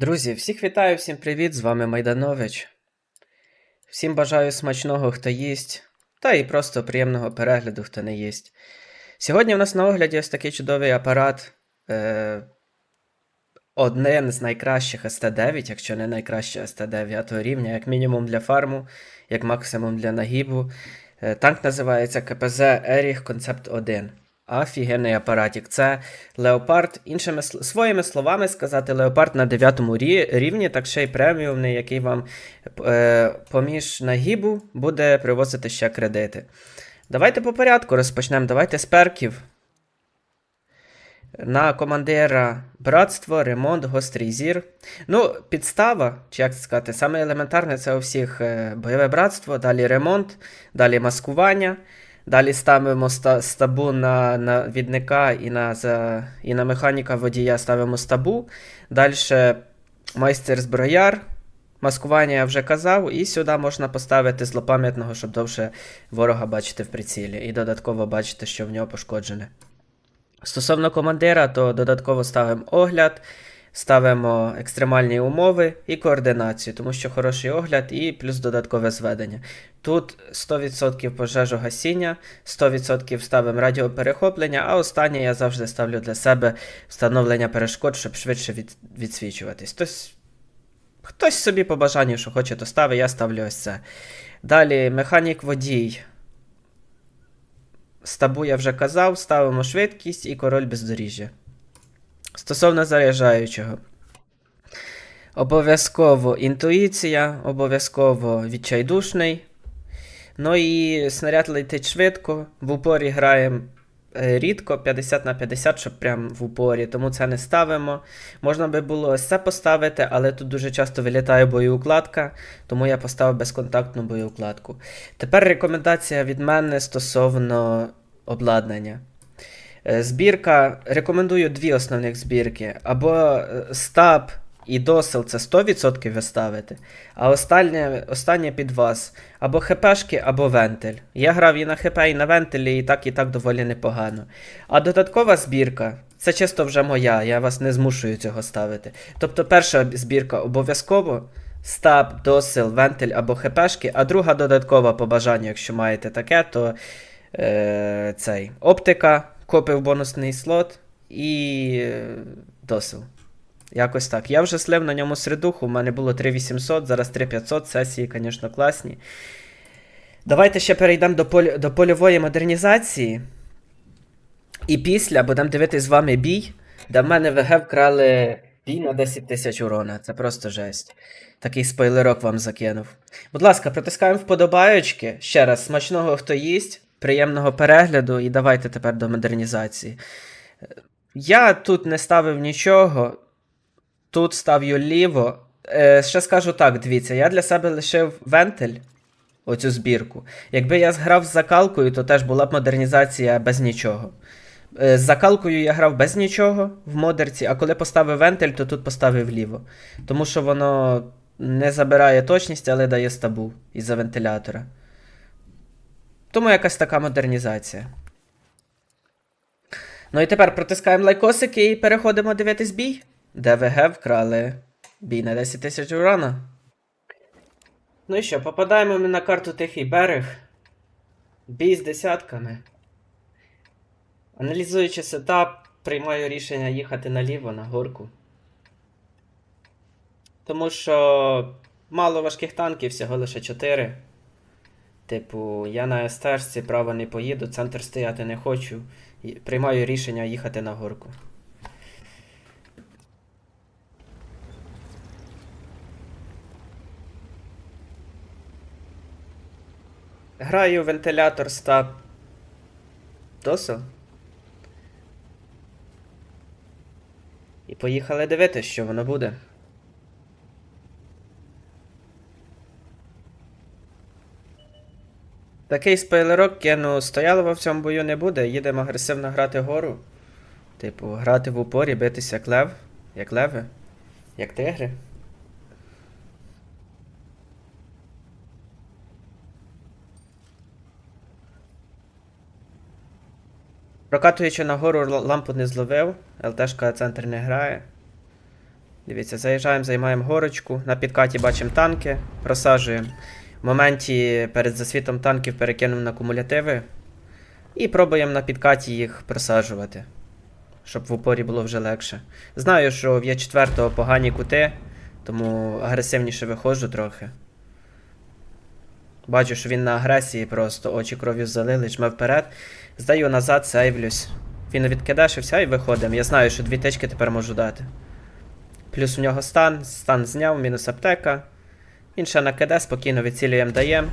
Друзі, всіх вітаю, всім привіт! З вами Майданович. Всім бажаю смачного, хто їсть, та і просто приємного перегляду, хто не їсть. Сьогодні в нас на огляді ось такий чудовий апарат. Е- один з найкращих ST9, якщо не найкраще ST9 рівня, як мінімум для фарму, як максимум для нагібу. Е, танк називається КПЗ Erich Concept 1. Офігенний апаратик. Це Леопард, іншими своїми словами сказати, Леопард на 9 рі- рівні, так ще й преміумний, який вам е, поміж нагібу буде привозити ще кредити. Давайте по порядку розпочнемо. Давайте з перків. На командира братство, ремонт, гострий зір. Ну, підстава, чи як це сказати, саме елементарне це у всіх е, бойове братство, далі ремонт, далі маскування. Далі ставимо ста- стабу на, на відника і на, за, і на механіка водія ставимо стабу. Далі майстер зброяр. Маскування я вже казав, і сюди можна поставити злопам'ятного, щоб довше ворога бачити в прицілі, і додатково бачити, що в нього пошкоджене. Стосовно командира, то додатково ставимо огляд, ставимо екстремальні умови і координацію, тому що хороший огляд і плюс додаткове зведення. Тут 100% пожежогасіння, 100% ставимо радіоперехоплення, а останнє я завжди ставлю для себе встановлення перешкод, щоб швидше від, відсвічуватись. Хтось, хтось собі по бажанню, що хоче, то ставить, я ставлю ось це. Далі механік водій. Стабу я вже казав, ставимо швидкість і король бездоріжжя. Стосовно заряджаючого. Обов'язково інтуїція, обов'язково відчайдушний. Ну і снаряд летить швидко. В упорі граємо е, рідко, 50 на 50, щоб прям в упорі, тому це не ставимо. Можна би було ось це поставити, але тут дуже часто вилітає боєукладка, тому я поставив безконтактну боєукладку. Тепер рекомендація від мене стосовно обладнання. Е, Збірка, рекомендую дві основних збірки. Або е, стаб і досил це 100% ви ставите, а останнє, останнє під вас. Або хпшки, або вентиль. Я грав і на хп, і на вентилі, і так, і так доволі непогано. А додаткова збірка це чисто вже моя, я вас не змушую цього ставити. Тобто перша збірка обов'язково. Стаб, досил, вентиль або хпшки, а друга додаткова по бажанню, якщо маєте таке, то е, цей оптика, копи в бонусний слот і е, досил. Якось так. Я вже слив на ньому середуху, у мене було 3800, зараз 3500, сесії, звісно, класні. Давайте ще перейдемо до, поль... до польової модернізації. І після будемо дивитись з вами бій, де в мене ВГ вкрали бій на 10 тисяч урона. Це просто жесть. Такий спойлерок вам закинув. Будь ласка, протискаємо вподобаючки. Ще раз, смачного хто їсть, приємного перегляду, і давайте тепер до модернізації. Я тут не ставив нічого. Тут ставлю ліво. Е, ще скажу так, дивіться, я для себе лишив вентиль, оцю збірку. Якби я зграв з закалкою, то теж була б модернізація без нічого. Е, з закалкою я грав без нічого в модерці, а коли поставив вентиль, то тут поставив ліво. Тому що воно не забирає точність, але дає стабу із-за вентилятора. Тому якась така модернізація. Ну і тепер протискаємо лайкосики і переходимо дивитись бій. ДВГ вкрали бій на 10 тисяч урона. Ну і що, попадаємо ми на карту Тихий берег. Бій з десятками. Аналізуючи сетап, приймаю рішення їхати наліво на горку. Тому що мало важких танків, всього лише 4. Типу, я на СТРці право не поїду, центр стояти не хочу. Приймаю рішення їхати на горку. Граю вентилятор стаб. Досо. І поїхали дивитися, що воно буде. Такий спойлерок кину стоялого в цьому бою не буде. Їдемо агресивно грати гору. Типу, грати в упорі, битися як лев. Як леви. Як тигри. Прокатуючи нагору лампу не зловив, ЛТшка центр не грає. Дивіться, заїжджаємо, займаємо горочку. На підкаті бачимо танки, просаджуємо. В моменті перед засвітом танків перекинув на кумулятиви. І пробуємо на підкаті їх просаджувати. Щоб в упорі було вже легше. Знаю, що в Є4 погані кути, тому агресивніше виходжу трохи. Бачу, що він на агресії просто очі кров'ю залили, жме вперед. Здаю назад, сейвлюсь. Він відкидашився і виходимо. Я знаю, що дві тички тепер можу дати. Плюс у нього стан, стан зняв, мінус аптека. Він ще на КД, спокійно відцілюємо даємо.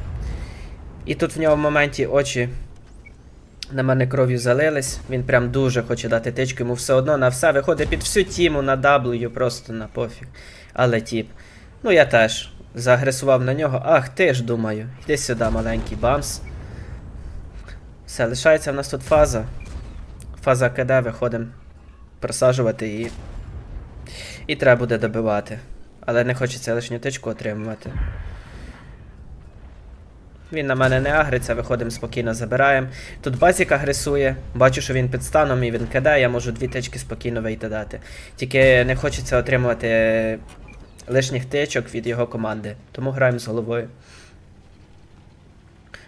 І тут в нього в моменті очі на мене кров'ю залились. Він прям дуже хоче дати тичку, йому все одно на все виходить під всю тіму на W, просто на пофіг. Але тіп. Ну я теж заагресував на нього. Ах, ти ж думаю. Йди сюди, маленький бамс. Все, лишається в нас тут фаза. Фаза КД, виходимо просаджувати її. І треба буде добивати. Але не хочеться лишню тичку отримувати. Він на мене не агриться, виходимо спокійно, забираємо. Тут базік агресує. Бачу, що він під станом і він кидає, я можу дві тички спокійно вийти дати. Тільки не хочеться отримувати лишніх тичок від його команди. Тому граємо з головою.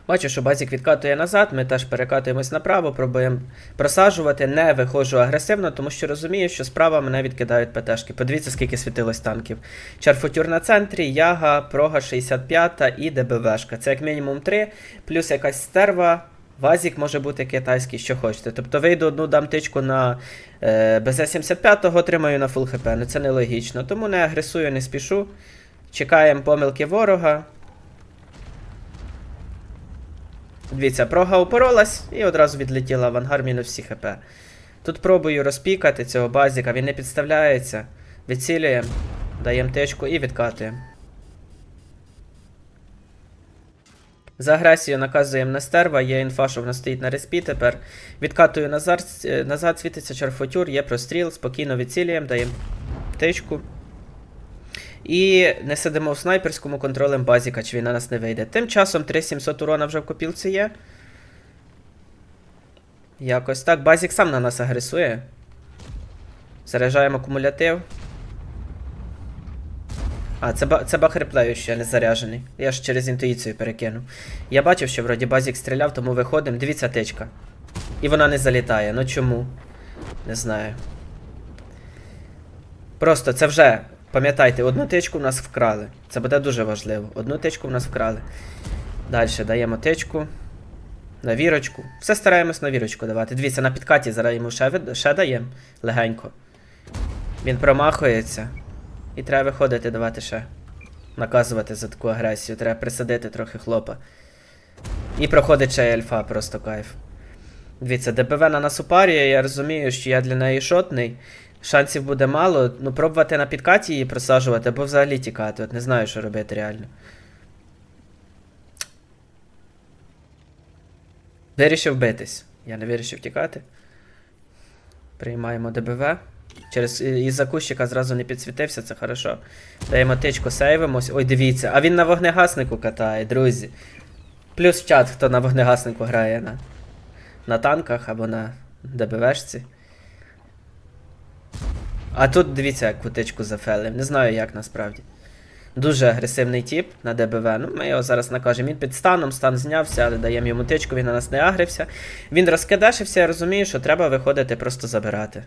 Бачу, що базік відкатує назад, ми теж перекатуємось направо, пробуємо просаджувати, не виходжу агресивно, тому що розумію, що справа мене відкидають ПТшки. Подивіться, скільки світилось танків. Чарфутюр на центрі, Яга, Прога 65 і ДБВшка. Це як мінімум 3, плюс якась стерва. Вазік може бути китайський, що хочете. Тобто вийду одну дам тичку на е, БЗ-75, отримаю на фул хп. Ну це нелогічно. Тому не агресую, не спішу. Чекаємо помилки ворога. Дивіться, прога упоролась і одразу відлетіла в ангар мінус всі хп. Тут пробую розпікати цього базіка, він не підставляється. Відцілюємо, даємо течку і відкатуємо. За агресію наказуємо на стерва, є інфа, що вона стоїть на респі тепер. Відкатую назад, е, назад світиться чарфотюр, є простріл, спокійно відцілюємо, даємо тичку. І не сидимо в снайперському контролем базіка, чи він на нас не вийде. Тим часом 3700 урона вже в копілці є. Якось так. Базік сам на нас агресує. Заряджаємо кумулятив. А, це, це баг ще не заряджений. Я ж через інтуїцію перекинув. Я бачив, що вроді базік стріляв, тому виходимо. Дивіться тичка. І вона не залітає. Ну чому? Не знаю. Просто це вже. Пам'ятайте, одну тичку в нас вкрали. Це буде дуже важливо. Одну тичку в нас вкрали. Далі даємо тичку. На вірочку. Все стараємось на вірочку давати. Дивіться, на підкаті зараз йому ще, ще даємо легенько. Він промахується. І треба виходити, давати ще. Наказувати за таку агресію. Треба присадити трохи хлопа. І проходить ще альфа, просто кайф. Дивіться, ДБВ на нас упарює, я розумію, що я для неї шотний. Шансів буде мало. Ну, пробувати на підкаті її просаджувати, або взагалі тікати. От не знаю, що робити реально. Вирішив битись. Я не вирішив тікати. Приймаємо ДБВ. Через із-за кущика зразу не підсвітився, це хорошо. Даємо тичку, сейвимось. Ой, дивіться, а він на вогнегаснику катає, друзі. Плюс в чат, хто на вогнегаснику грає на, на танках або на ДБВшці. А тут дивіться, як кутичку зафелив. Не знаю, як насправді. Дуже агресивний тіп на ДБВ. Ну, ми його зараз накажемо. Він під станом, стан знявся, але даємо йому тичку, він на нас не агрився. Він розкидашився, я розумію, що треба виходити просто забирати.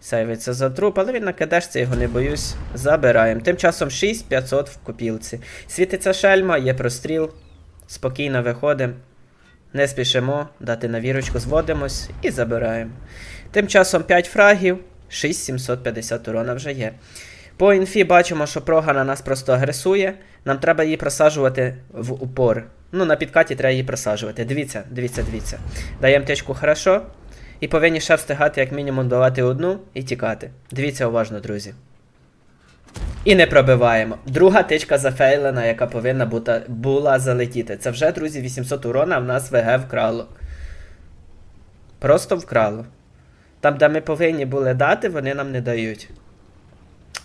Сейвиться за труп, але він на кидашці, його не боюсь. Забираємо. Тим часом 6500 в копілці. Світиться шельма, є простріл. Спокійно виходимо. Не спішимо, дати на вірочку, зводимось і забираємо. Тим часом 5 фрагів, 6750 урона вже є. По інфі бачимо, що прога на нас просто агресує. Нам треба її просаджувати в упор. Ну, на підкаті треба її просаджувати. Дивіться, дивіться, дивіться. Даємо тичку хорошо. І повинні ще встигати, як мінімум, давати одну і тікати. Дивіться уважно, друзі. І не пробиваємо. Друга тичка зафейлена, яка повинна бути, була залетіти. Це вже, друзі, 800 урона, в нас ВГ вкрало. Просто вкрало. Там, де ми повинні були дати, вони нам не дають.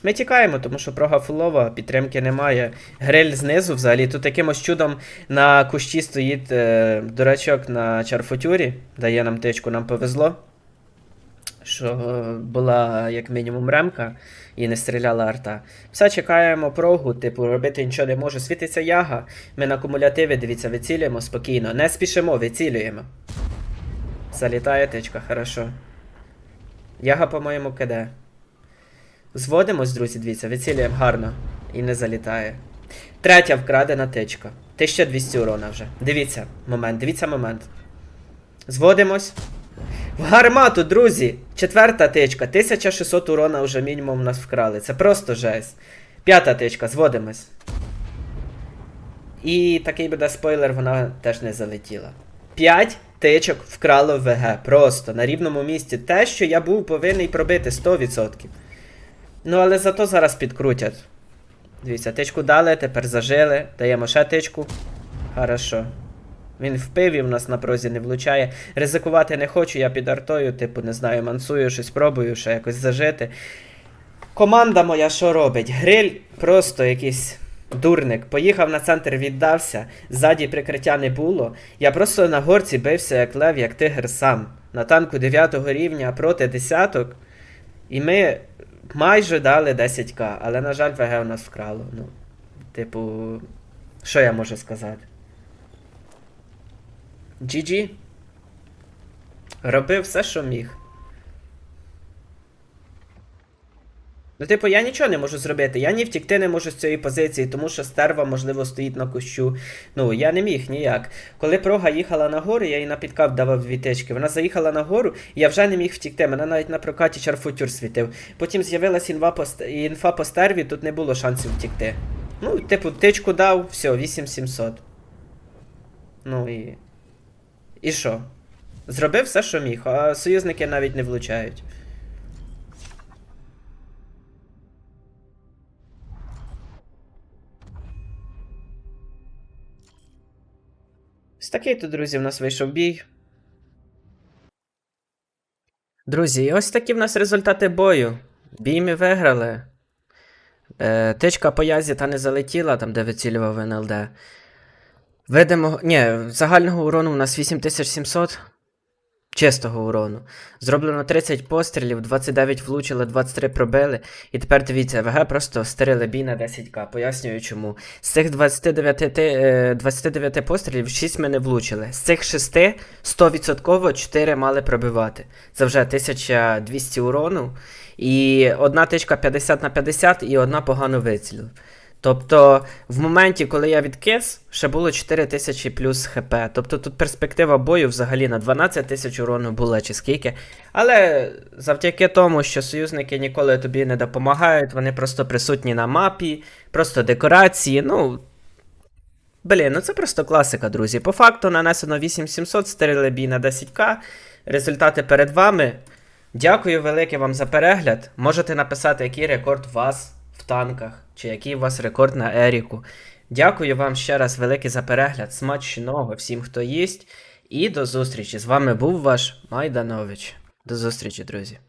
Ми тікаємо, тому що прога фулова, підтримки немає. Гриль знизу взагалі. Тут якимось чудом на кущі стоїть е, дурачок на чарфутюрі, дає нам тичку, нам повезло. що була як мінімум ремка і не стріляла арта. Все чекаємо прогу, типу, робити нічого не можу. Світиться яга. Ми на кумулятиві, дивіться, вицілюємо спокійно. Не спішимо, вицілюємо. Залітає тичка, хорошо. Яга, по-моєму, киде. Зводимось, друзі, дивіться, вицілюємо гарно. І не залітає. Третя вкрадена тичка. 1200 урона вже. Дивіться момент, дивіться момент. Зводимось. В гармату, друзі! Четверта тичка. 1600 урона вже мінімум у нас вкрали. Це просто жесть. П'ята тичка, зводимось. І такий буде спойлер, вона теж не залетіла. 5 тичок вкрало ВГ. Просто на рівному місці. Те, що я був повинен пробити 100%. Ну, але зато зараз підкрутять. Дивіться, тичку дали, тепер зажили. Даємо ще тичку. Хорошо. Він в пиві в нас на прозі не влучає. Ризикувати не хочу, я під артою, типу, не знаю, мансую, щось пробую, ще якось зажити. Команда моя що робить? Гриль просто якийсь дурник. Поїхав на центр, віддався, ззаді прикриття не було. Я просто на горці бився як лев, як тигр сам. На танку 9 рівня проти десяток. І ми майже дали 10к, але, на жаль, ВГ у нас вкрало. Ну, типу, що я можу сказати? GG. Робив все, що міг. Ну, типу, я нічого не можу зробити. Я ні втікти не можу з цієї позиції, тому що стерва, можливо, стоїть на кущу. Ну, я не міг ніяк. Коли прога їхала на гору, я їй на підкап давав дві тички. Вона заїхала на гору, і я вже не міг втікти. Мене навіть на прокаті чарфутюр світив. Потім з'явилась інфа по, інфа по стерві, тут не було шансів втікти. Ну, типу, тичку дав, все, 8700. Ну і. І що? Зробив все, що міг, а союзники навіть не влучають. Такий то, друзі, в нас вийшов бій. Друзі, ось такі в нас результати бою. Бій ми виграли. Е, тичка по язі та не залетіла, там де вицілював НЛД. Видимо, ні, загального урону у нас 8700. Чистого урону. Зроблено 30 пострілів, 29 влучили, 23 пробили. І тепер дивіться, ВГ просто стерили бій на 10к. Пояснюю чому. З цих 29, ти- е, 29 пострілів 6 ми не влучили. З цих 6 100% 4 мали пробивати. Це вже 1200 урону. І одна тичка 50 на 50 і одна погано вицілила. Тобто, в моменті, коли я відкис, ще було 4000 плюс хп. Тобто тут перспектива бою взагалі на 12 тисяч урону була чи скільки. Але завдяки тому, що союзники ніколи тобі не допомагають, вони просто присутні на мапі, просто декорації. Ну. Блін, ну це просто класика, друзі. По факту нанесено 8700, стерили бій на 10к. Результати перед вами. Дякую велике вам за перегляд. Можете написати, який рекорд вас в танках, чи який у вас рекорд на Еріку. Дякую вам ще раз велике за перегляд. Смачного всім, хто їсть. І до зустрічі. З вами був ваш Майданович. До зустрічі, друзі.